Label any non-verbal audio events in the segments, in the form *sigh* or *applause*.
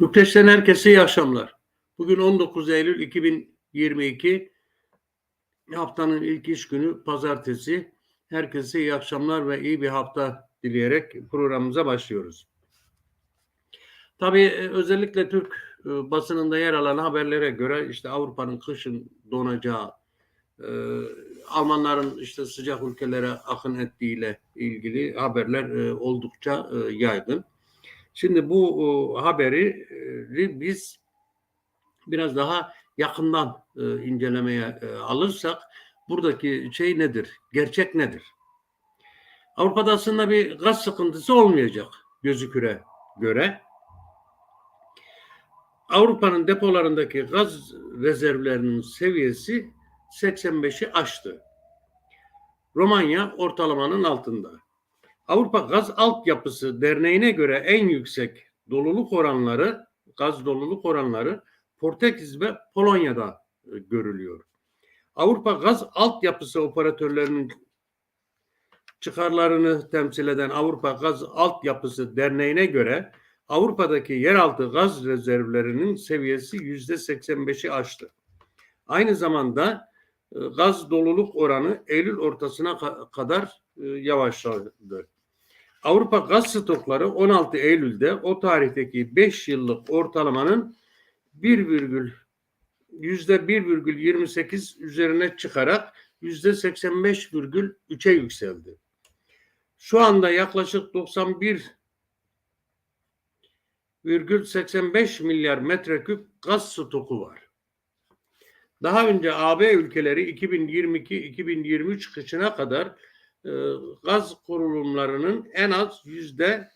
Bükreş'ten herkese iyi akşamlar. Bugün 19 Eylül 2022 haftanın ilk iş günü pazartesi. Herkese iyi akşamlar ve iyi bir hafta dileyerek programımıza başlıyoruz. Tabii e, özellikle Türk e, basınında yer alan haberlere göre işte Avrupa'nın kışın donacağı, e, Almanların işte sıcak ülkelere akın ettiğiyle ilgili haberler oldukça yaygın. Şimdi bu e, haberi e, biz biraz daha yakından e, incelemeye alırsak buradaki şey nedir? Gerçek nedir? Avrupa'da aslında bir gaz sıkıntısı olmayacak gözüküre göre. Avrupa'nın depolarındaki gaz rezervlerinin seviyesi 85'i aştı. Romanya ortalamanın altında. Avrupa Gaz Altyapısı Derneği'ne göre en yüksek doluluk oranları, gaz doluluk oranları Portekiz ve Polonya'da e, görülüyor. Avrupa Gaz Altyapısı operatörlerinin çıkarlarını temsil eden Avrupa Gaz Altyapısı Derneği'ne göre Avrupa'daki yeraltı gaz rezervlerinin seviyesi yüzde 85'i aştı. Aynı zamanda e, gaz doluluk oranı Eylül ortasına ka- kadar e, yavaşladı. Avrupa gaz stokları 16 Eylül'de o tarihteki 5 yıllık ortalamanın 1, yüzde 1,28 üzerine çıkarak yüzde 85,3'e yükseldi. Şu anda yaklaşık 91,85 milyar metreküp gaz stoku var. Daha önce AB ülkeleri 2022-2023 kışına kadar e, gaz kurulumlarının en az yüzde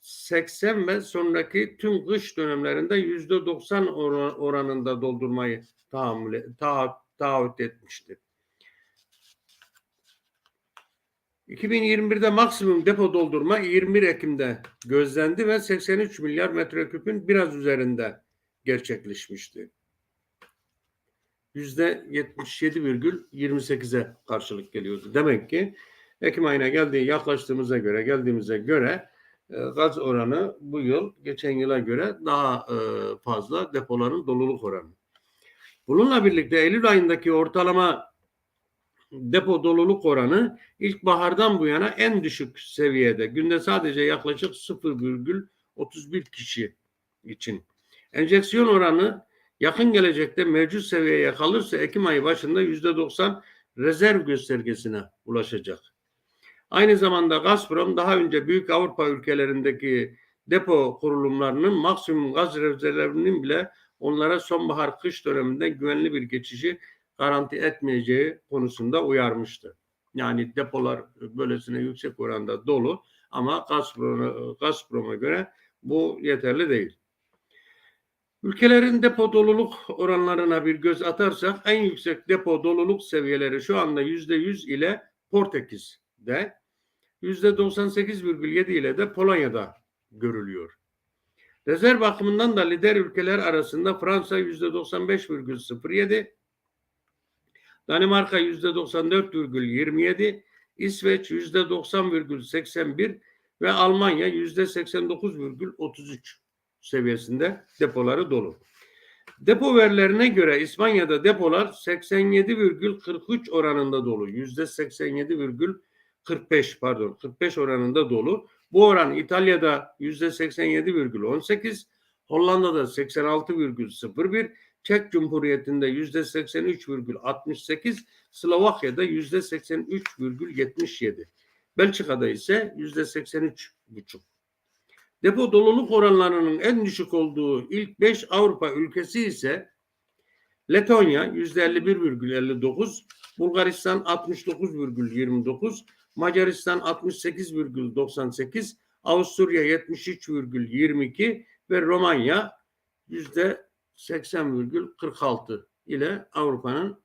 80 ve sonraki tüm kış dönemlerinde yüzde 90 oranında doldurmayı tahammül, taah, taahhüt etmişti. 2021'de maksimum depo doldurma 21 Ekim'de gözlendi ve 83 milyar metreküpün biraz üzerinde gerçekleşmişti. Yüzde 77,28'e karşılık geliyordu. Demek ki Ekim ayına geldiği yaklaştığımıza göre geldiğimize göre e, gaz oranı bu yıl geçen yıla göre daha e, fazla depoların doluluk oranı. Bununla birlikte Eylül ayındaki ortalama depo doluluk oranı ilkbahardan bu yana en düşük seviyede. Günde sadece yaklaşık 0,31 kişi için. Enjeksiyon oranı yakın gelecekte mevcut seviyeye kalırsa Ekim ayı başında %90 rezerv göstergesine ulaşacak. Aynı zamanda Gazprom daha önce büyük Avrupa ülkelerindeki depo kurulumlarının maksimum gaz rezervlerinin bile onlara sonbahar kış döneminde güvenli bir geçişi garanti etmeyeceği konusunda uyarmıştı. Yani depolar böylesine yüksek oranda dolu ama Gazprom'a, Gazprom'a göre bu yeterli değil. Ülkelerin depo doluluk oranlarına bir göz atarsak en yüksek depo doluluk seviyeleri şu anda yüzde yüz ile Portekiz'de, %98,7 ile de Polonya'da görülüyor. Rezerv bakımından da lider ülkeler arasında Fransa %95,07, Danimarka %94,27, İsveç %90,81 ve Almanya %89,33 seviyesinde depoları dolu. Depo verilerine göre İspanya'da depolar 87,43 oranında dolu. %87,43 45 pardon 45 oranında dolu. Bu oran İtalya'da %87,18, Hollanda'da 86,01, Çek Cumhuriyeti'nde %83,68, Slovakya'da %83,77. Belçika'da ise %83,5. Depo doluluk oranlarının en düşük olduğu ilk 5 Avrupa ülkesi ise Letonya %51,59, Bulgaristan 69,29, Macaristan 68,98, Avusturya 73,22 ve Romanya %80,46 ile Avrupa'nın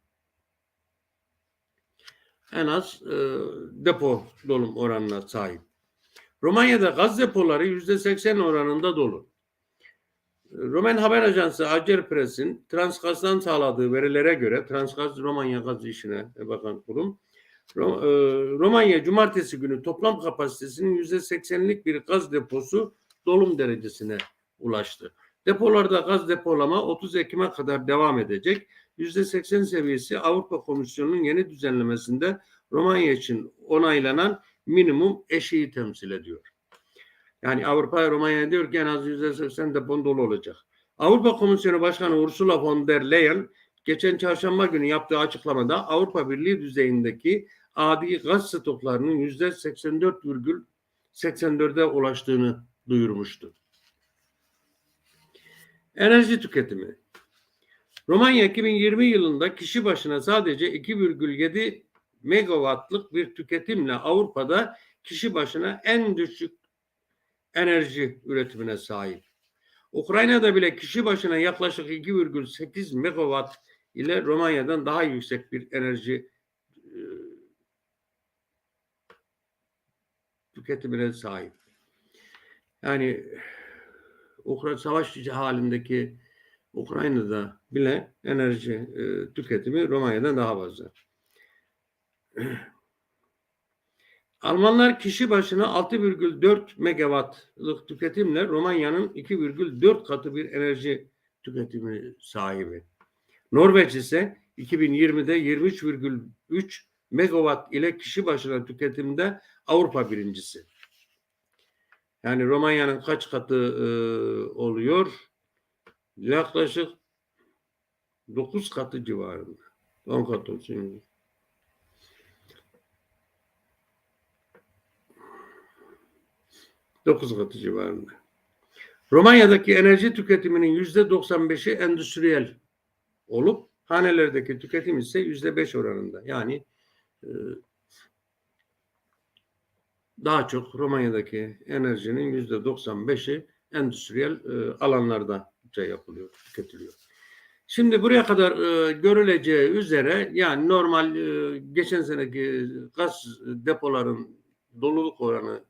en az e, depo dolum oranına sahip. Romanya'da gaz depoları yüzde seksen oranında dolu. Roman haber ajansı Acerpress'in Transgaz'dan sağladığı verilere göre Transgaz Romanya gaz işine bakan kurum Romanya cumartesi günü toplam kapasitesinin yüzde seksenlik bir gaz deposu dolum derecesine ulaştı. Depolarda gaz depolama 30 Ekim'e kadar devam edecek. %80 seviyesi Avrupa Komisyonu'nun yeni düzenlemesinde Romanya için onaylanan minimum eşiği temsil ediyor. Yani Avrupa Romanya diyor ki en az %80 depon dolu olacak. Avrupa Komisyonu Başkanı Ursula von der Leyen geçen çarşamba günü yaptığı açıklamada Avrupa Birliği düzeyindeki adi gaz stoklarının %84,84'e ulaştığını duyurmuştu. Enerji tüketimi. Romanya 2020 yılında kişi başına sadece 2,7 megawattlık bir tüketimle Avrupa'da kişi başına en düşük enerji üretimine sahip. Ukrayna'da bile kişi başına yaklaşık 2,8 megawatt ile Romanya'dan daha yüksek bir enerji tüketimine sahip. Yani Ukrayna savaş halindeki Ukrayna'da bile enerji e, tüketimi Romanya'dan daha fazla. *clears throat* Almanlar kişi başına 6,4 megawattlık tüketimle Romanya'nın 2,4 katı bir enerji tüketimi sahibi. Norveç ise 2020'de 23,3 megawatt ile kişi başına tüketimde Avrupa birincisi. Yani Romanya'nın kaç katı e, oluyor? Yaklaşık 9 katı civarında. 10 kat olsun. Dokuz katı civarında. Romanya'daki enerji tüketiminin yüzde 95'i endüstriyel olup hanelerdeki tüketim ise yüzde 5 oranında. Yani e, daha çok Romanya'daki enerjinin yüzde 95'i endüstriyel e, alanlarda şey yapılıyor, tüketiliyor. Şimdi buraya kadar e, görüleceği üzere yani normal e, geçen seneki gaz depoların doluluk oranı,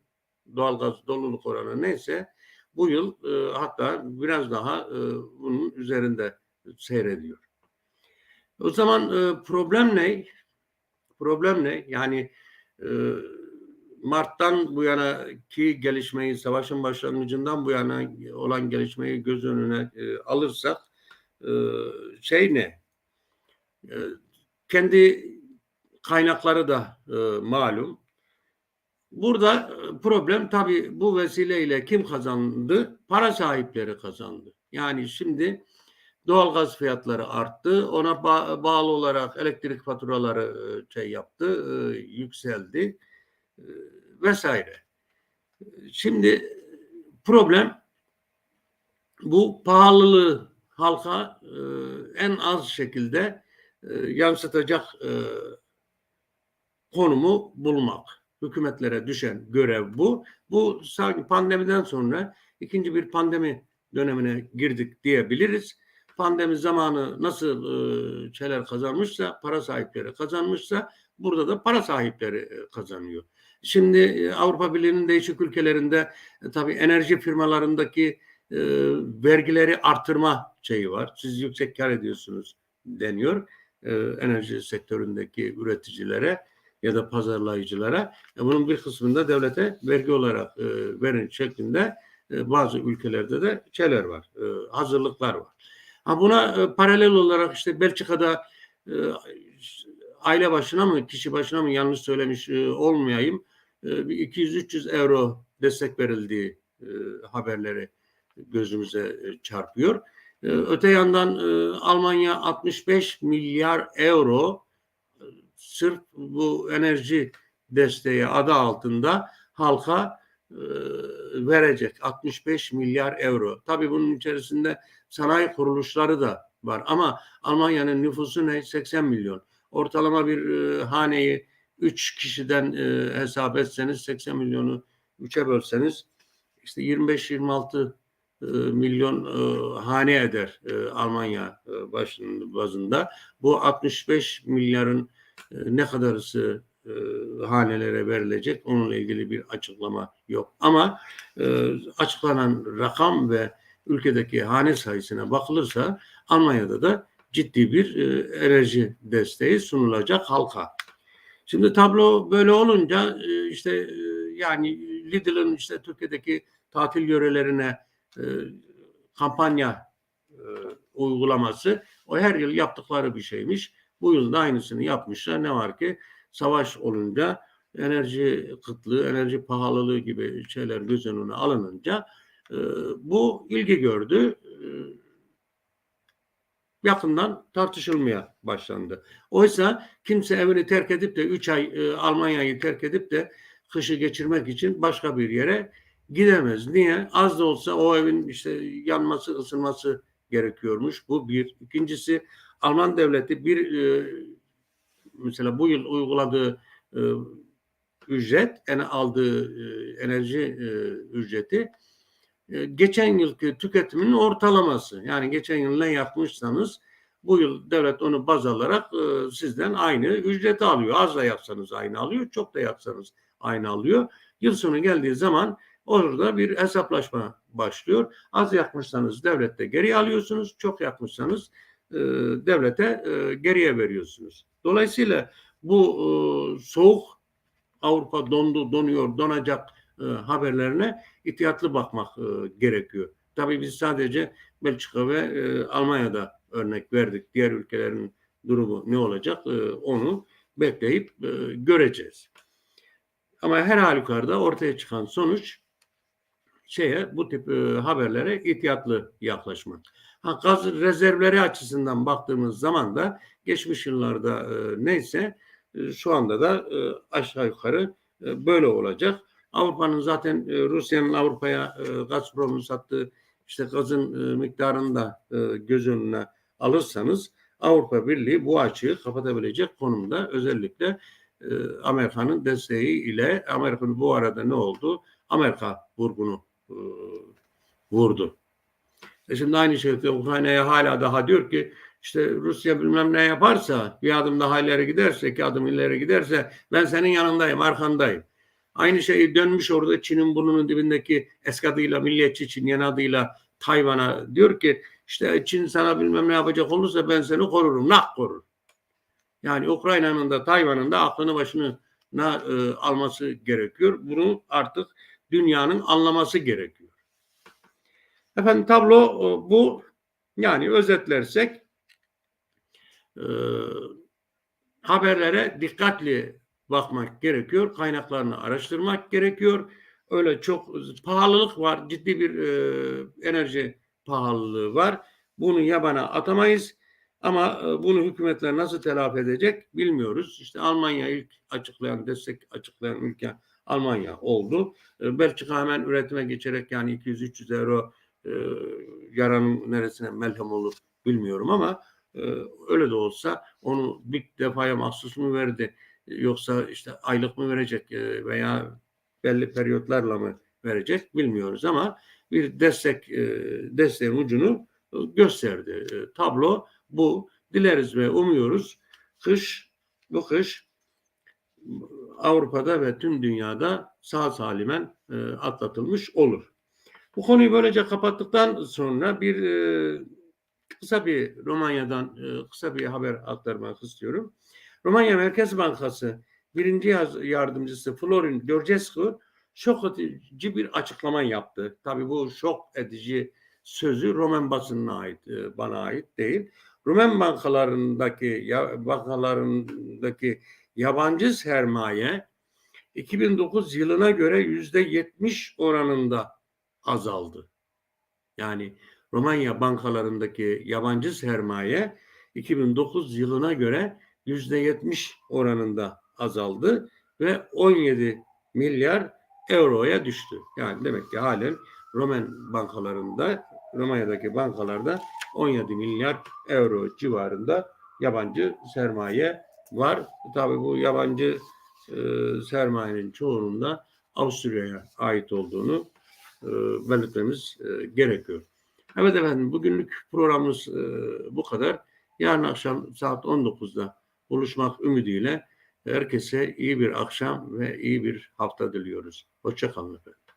doğalgaz doluluk oranı neyse bu yıl e, hatta biraz daha bunun üzerinde seyrediyor. O zaman problem ne? Problem ne? Yani e, Mart'tan bu yana ki gelişmeyi, savaşın başlangıcından bu yana olan gelişmeyi göz önüne e, alırsak e, şey ne? E, kendi kaynakları da e, malum. Burada e, problem tabii bu vesileyle kim kazandı? Para sahipleri kazandı. Yani şimdi doğalgaz fiyatları arttı. Ona ba- bağlı olarak elektrik faturaları e, şey yaptı, e, yükseldi vesaire. Şimdi problem bu pahalılığı halka e, en az şekilde e, yansıtacak e, konumu bulmak. Hükümetlere düşen görev bu. Bu sanki pandemiden sonra ikinci bir pandemi dönemine girdik diyebiliriz. Pandemi zamanı nasıl e, şeyler kazanmışsa, para sahipleri kazanmışsa burada da para sahipleri e, kazanıyor. Şimdi e, Avrupa Birliği'nin değişik ülkelerinde e, tabii enerji firmalarındaki e, vergileri artırma şeyi var. Siz yüksek kar ediyorsunuz deniyor e, enerji sektöründeki üreticilere ya da pazarlayıcılara. E, bunun bir kısmında devlete vergi olarak e, verin şeklinde e, bazı ülkelerde de şeyler var, e, hazırlıklar var. Ha buna e, paralel olarak işte Belçika'da e, aile başına mı kişi başına mı yanlış söylemiş e, olmayayım e, 200-300 euro destek verildiği e, haberleri gözümüze e, çarpıyor. E, öte yandan e, Almanya 65 milyar euro e, sırf bu enerji desteği adı altında halka e, verecek 65 milyar euro. Tabii bunun içerisinde sanayi kuruluşları da var ama Almanya'nın nüfusu ne? 80 milyon. Ortalama bir e, haneyi 3 kişiden e, hesap etseniz 80 milyonu 3'e bölseniz işte 25-26 e, milyon e, hane eder e, Almanya e, başın, bazında. Bu 65 milyarın e, ne kadarısı e, hanelere verilecek onunla ilgili bir açıklama yok. Ama e, açıklanan rakam ve ülkedeki hane sayısına bakılırsa Almanya'da da ciddi bir e, enerji desteği sunulacak halka. Şimdi tablo böyle olunca e, işte e, yani Lidl'ın işte Türkiye'deki tatil yörelerine kampanya uygulaması o her yıl yaptıkları bir şeymiş. Bu yıl da aynısını yapmışlar. Ne var ki savaş olunca enerji kıtlığı, enerji pahalılığı gibi şeyler göz önüne alınınca bu ilgi gördü. Yakından tartışılmaya başlandı. Oysa kimse evini terk edip de 3 ay e, Almanya'yı terk edip de kışı geçirmek için başka bir yere gidemez. Niye? Az da olsa o evin işte yanması, ısınması gerekiyormuş. Bu bir. İkincisi Alman devleti bir e, mesela bu yıl uyguladığı e, ücret, yani aldığı e, enerji e, ücreti geçen yılki tüketimin ortalaması. Yani geçen yıl ne yapmışsanız bu yıl devlet onu baz alarak e, sizden aynı ücreti alıyor. Az da yapsanız aynı alıyor, çok da yapsanız aynı alıyor. Yıl sonu geldiği zaman orada bir hesaplaşma başlıyor. Az yakmışsanız devlette geri alıyorsunuz, çok yakmışsanız e, devlete e, geriye veriyorsunuz. Dolayısıyla bu e, soğuk Avrupa dondu, donuyor, donacak e, haberlerine ihtiyatlı bakmak e, gerekiyor. Tabii biz sadece Belçika ve e, Almanya'da örnek verdik. Diğer ülkelerin durumu ne olacak e, onu bekleyip göreceğiz. Ama her halükarda ortaya çıkan sonuç şeye bu tip haberlere ihtiyatlı yaklaşmak. Ha, gaz rezervleri açısından baktığımız zaman da geçmiş yıllarda e, neyse e, şu anda da e, aşağı yukarı e, böyle olacak. Avrupa'nın zaten e, Rusya'nın Avrupa'ya e, Gazprom'un sattığı işte gazın e, miktarını da e, göz önüne alırsanız Avrupa Birliği bu açığı kapatabilecek konumda özellikle Amerika'nın desteği ile Amerika'nın bu arada ne oldu? Amerika vurgunu vurdu. E şimdi aynı şekilde Ukrayna'ya hala daha diyor ki işte Rusya bilmem ne yaparsa bir adım daha ileri giderse iki adım ileri giderse ben senin yanındayım arkandayım. Aynı şey dönmüş orada Çin'in burnunun dibindeki eski adıyla Milliyetçi Çin yeni adıyla Tayvan'a diyor ki işte Çin sana bilmem ne yapacak olursa ben seni korurum. Nak korur. Yani Ukrayna'nın da Tayvan'ın da aklını başına e, alması gerekiyor. Bunu artık dünyanın anlaması gerekiyor. Efendim tablo e, bu. Yani özetlersek e, haberlere dikkatli bakmak gerekiyor. Kaynaklarını araştırmak gerekiyor. Öyle çok pahalılık var. Ciddi bir e, enerji pahalılığı var. Bunu yabana atamayız. Ama e, bunu hükümetler nasıl telafi edecek bilmiyoruz. İşte Almanya ilk açıklayan, destek açıklayan ülke Almanya oldu. E, Belçika hemen üretime geçerek yani 200-300 euro e, yaranın neresine melhem olur bilmiyorum ama e, öyle de olsa onu bir defaya mahsus mu verdi yoksa işte aylık mı verecek e, veya belli periyotlarla mı verecek bilmiyoruz ama bir destek e, desteğin ucunu gösterdi. E, tablo bu. Dileriz ve umuyoruz kış bu kış Avrupa'da ve tüm dünyada sağ salimen atlatılmış olur. Bu konuyu böylece kapattıktan sonra bir kısa bir Romanya'dan kısa bir haber aktarmak istiyorum. Romanya Merkez Bankası birinci yardımcısı Florin Georgescu şok edici bir açıklama yaptı. Tabii bu şok edici sözü Roman basınına ait, e, bana ait değil. Roman bankalarındaki bankalarındaki yabancı sermaye 2009 yılına göre yüzde 70 oranında azaldı. Yani Romanya bankalarındaki yabancı sermaye 2009 yılına göre yüzde yetmiş oranında azaldı ve 17 milyar euroya düştü. Yani demek ki halen Roman bankalarında, Romanya'daki bankalarda 17 milyar euro civarında yabancı sermaye var. Tabii bu yabancı e, sermayenin çoğunun da Avusturya'ya ait olduğunu e, belirtmemiz e, gerekiyor. Evet efendim bugünlük programımız e, bu kadar. Yarın akşam saat 19'da buluşmak ümidiyle herkese iyi bir akşam ve iyi bir hafta diliyoruz. Hoşçakalın efendim.